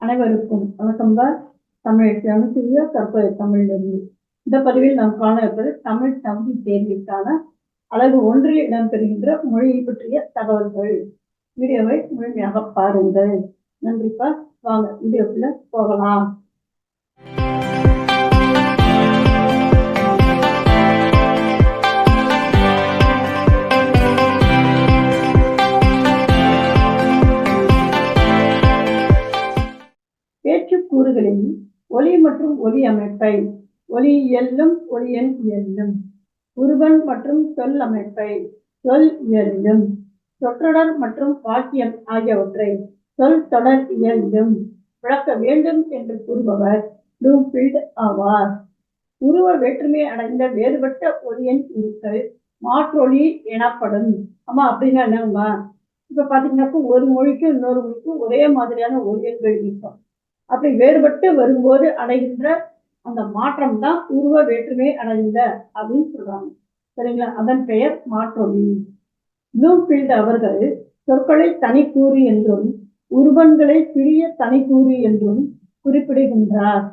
அனைவருக்கும் வணக்கம் தான். தமிழ் தற்போது கற்பது தமிழிலிருந்து இந்த பதிவில் நாம் காண இருப்பது தமிழ் தகுதி தேர்விற்கான அழகு ஒன்றில் இடம்பெறுகின்ற மொழியை பற்றிய தகவல்கள். வீடியோவை முழுமையாக பாருங்கள். நன்றிப்பா வாங்க வீடியோக்குள்ள போகலாம். கூறுகளின் ஒலி மற்றும் ஒலி அமைப்பை ஒலி இயலும் ஒலியன் இயலும் உருவன் மற்றும் சொல் அமைப்பை சொல் இயலும் சொற்றொடர் மற்றும் வாக்கியம் ஆகியவற்றை சொல் தொடர் இயலும் விளக்க வேண்டும் என்று கூறுபவர் ப்ளூஃபீல்ட் ஆவார். உருவ வேற்றுமை அடைந்த வேறுபட்ட ஒலியன் உருக்கள் மாற்றொலி எனப்படும். ஆமா அப்படின்னா என்னங்க? இப்ப பாத்தீங்கன்னாக்கா ஒரு மொழிக்கும் இன்னொரு மொழிக்கும் ஒரே மாதிரியான ஒலியன்கள் இருக்கும். அப்படி வேறுபட்டு வரும்போது அடைகின்ற அந்த மாற்றம் தான் உருவ வேற்றுமை அடைந்த அப்படின்னு சொல்றாங்க. சரிங்களா? அதன் பெயர் மாற்றொலி ப்ளூஃபீல்டு அவர்கள் சொற்களை தனிக்கூறு என்றும் உருவன்களை சிறிய தனிக்கூறு என்றும் குறிப்பிடுகின்றார்.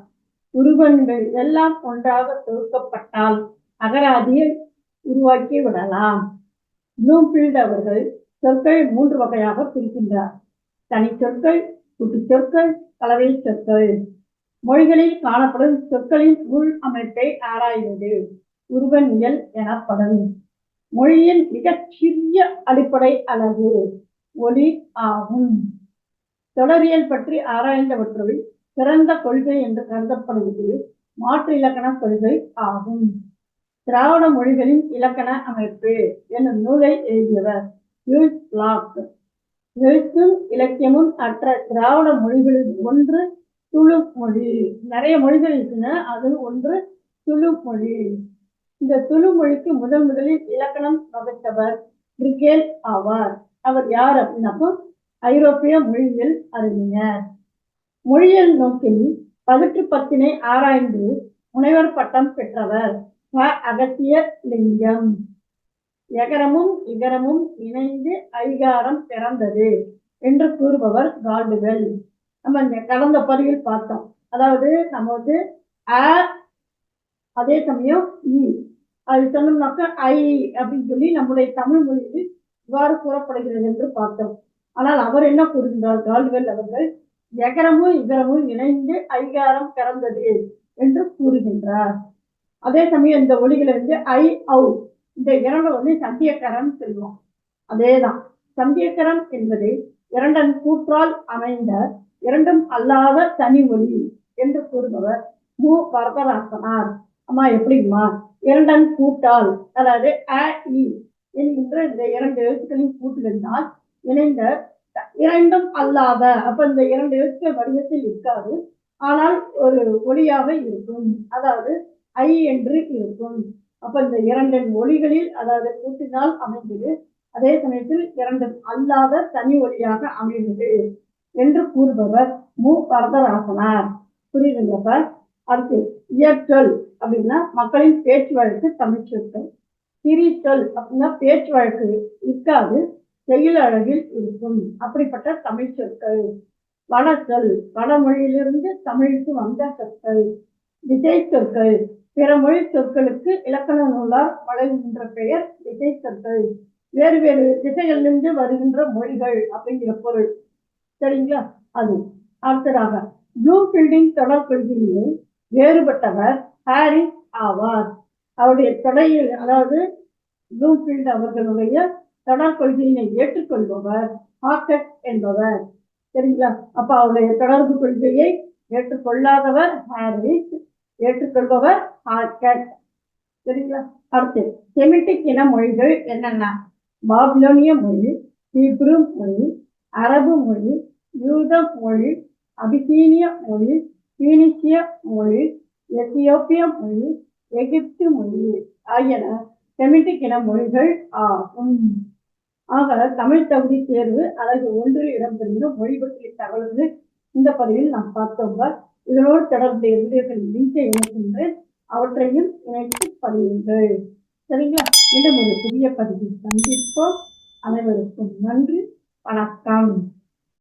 உருவன்கள் எல்லாம் ஒன்றாக தொகுக்கப்பட்டால் அகராதியை உருவாக்கி விடலாம். ப்ளூஃபீல்ட் அவர்கள் சொற்களை மூன்று வகையாக பிரிக்கின்றார். தனி சொற்கள் கூட்டு சொற்கள் கலவை சொற்கள். மொழிகளில் காணப்படும் சொற்களின் உள் அமைப்பை ஆராய்வது உருவனியல் எனப்படும். மொழியின் மிகச் சிறிய அடிப்படை அளவு ஒலி ஆகும். தொடரியல் பற்றி ஆராய்ந்தவற்றுள் சிறந்த கொள்கை என்று கருதப்படுவது மாற்று இலக்கண கொள்கை ஆகும். திராவிட மொழிகளின் இலக்கண அமைப்பு என்னும் நூலை எழுதியவர் யூஸ் லாக். எழுத்தும் இலக்கியமும் அற்ற திராவிட மொழிகளில் ஒன்று துளு மொழி. நிறைய மொழிகள் இருக்குன்னா அது ஒன்று துளு மொழி. இந்த துளு மொழிக்கு முதன் முதலில் இலக்கணம் வகுத்தவர் ரிகேல் ஆவார். அவர் யார் அப்படின்னாக்கோ ஐரோப்பிய மொழியில் அறிஞர். மொழியியல் நோக்கில் பதிற்று பத்தினை ஆராய்ந்து முனைவர் பட்டம் பெற்றவர். அகத்திய லிங்கம். எகரமும் இகரமும் இணைந்து ஐகாரம் பிறந்தது என்று கூறுபவர் கால்டுவெல் நம்ம இந்த கடந்த பதிவில் பார்த்தோம். அதாவது நம்ம வந்து அ அதே சமயம் இ. அது சொன்னோம்னாக்க ஐ அப்படின்னு சொல்லி நம்முடைய தமிழ் மொழியில் இவ்வாறு கூறப்படுகிறது என்று பார்த்தோம். ஆனால் அவர் என்ன கூறுகின்றார்? கால்டுவெல் அவர்கள் எகரமும் இகரமும் இணைந்து ஐகாரம் பிறந்தது என்று கூறுகின்றார். அதே சமயம் இந்த ஒளிகளிலிருந்து ஐ அவுட் இந்த இரண்டு வந்து சந்தியக்கரம் சொல்லுவோம். அதேதான். சந்தியக்கரம் என்பது இரண்டன் கூற்றால் அமைந்த இரண்டும் அல்லாத தனி ஒளி என்று கூறுபவர் மு. வரதராசனார். அம்மா எப்படிம்மா? இரண்டன் கூட்டால் அதாவது அ இ என்கின்ற இந்த இரண்டு எழுத்துக்களின் கூட்டிலிருந்தால் இணைந்த இரண்டும் அல்லாத அப்ப இந்த இரண்டு எழுத்துக்கள் வடிவத்தில் இருக்காது. ஆனால் ஒரு ஒளியாக இருக்கும். அதாவது ஐ என்று இருக்கும். அப்ப இந்த இரண்டின் ஒளிகளில் அதாவது கூட்டினால் அமைந்தது அதே சமயத்தில் இரண்டின் அல்லாத தனி ஒளியாக அமைந்தது என்று கூறுபவர் மு. வரதராசனார். புரியுதுங்கிறப்ப அடுத்து இயற்றல் அப்படின்னா மக்களின் பேச்சு வழக்கு தமிழ் சொற்கள். அப்படின்னா பேச்சு வழக்கு இருக்காது செயல் அழகில் இருக்கும். அப்படிப்பட்ட தமிழ் சொற்கள். வடச்சொல் வடமொழியிலிருந்து தமிழுக்கு வந்த சொற்கள். விஜய் சொற்கள் பிற மொழி சொற்களுக்கு இலக்கண நூலால் வழங்குகின்ற பெயர் திசை சொற்கள். வேறு வேறு திசைகளிலிருந்து வருகின்ற மொழிகள் அப்படிங்கிற பொருள். சரிங்களா? அது. அடுத்ததாக ப்ளூ ஃபீல்டிங் தொடர் கொள்கையிலே வேறுபட்டவர் ஹாரிஸ் ஆவார். அவருடைய தொடையில் அதாவது ப்ளூ ஃபீல்ட் அவர்களுடைய தொடர் கொள்கையினை ஏற்றுக்கொள்பவர் ஹாக்கட் என்பவர். சரிங்களா? அப்ப அவருடைய தொடர்பு கொள்கையை ஏற்றுக்கொள்ளாதவர் ஹாரிஸ் ஏற்றுக்கொள்பவர் ஹாக்கட் சரிங்களா? அடுத்து செமிட்டிக் இன மொழிகள் என்னென்ன? பாபிலோனிய மொழி ஹீப்ரு மொழி அரபு மொழி யூத மொழி அபிசீனிய மொழி பீனிசிய மொழி எத்தியோப்பிய மொழி எகிப்து மொழி ஆகியன செமிட்டிக் இன மொழிகள் ஆகும். ஆக தமிழ் தகுதி தேர்வு அழகு ஒன்றில் இடம்பெறுகிற மொழி பற்றிய தகவல்களை இந்த பதிவில் நாம் பார்த்தோங்க இதனோடு தொடர்புடைய வீடியோக்கள் லிங்கை இணைக்கின்றேன் அவற்றையும் இணைத்து பதியுங்கள். சரிங்களா? மீண்டும் ஒரு புதிய பதிவில் சந்திப்போம். அனைவருக்கும் நன்றி. வணக்கம்.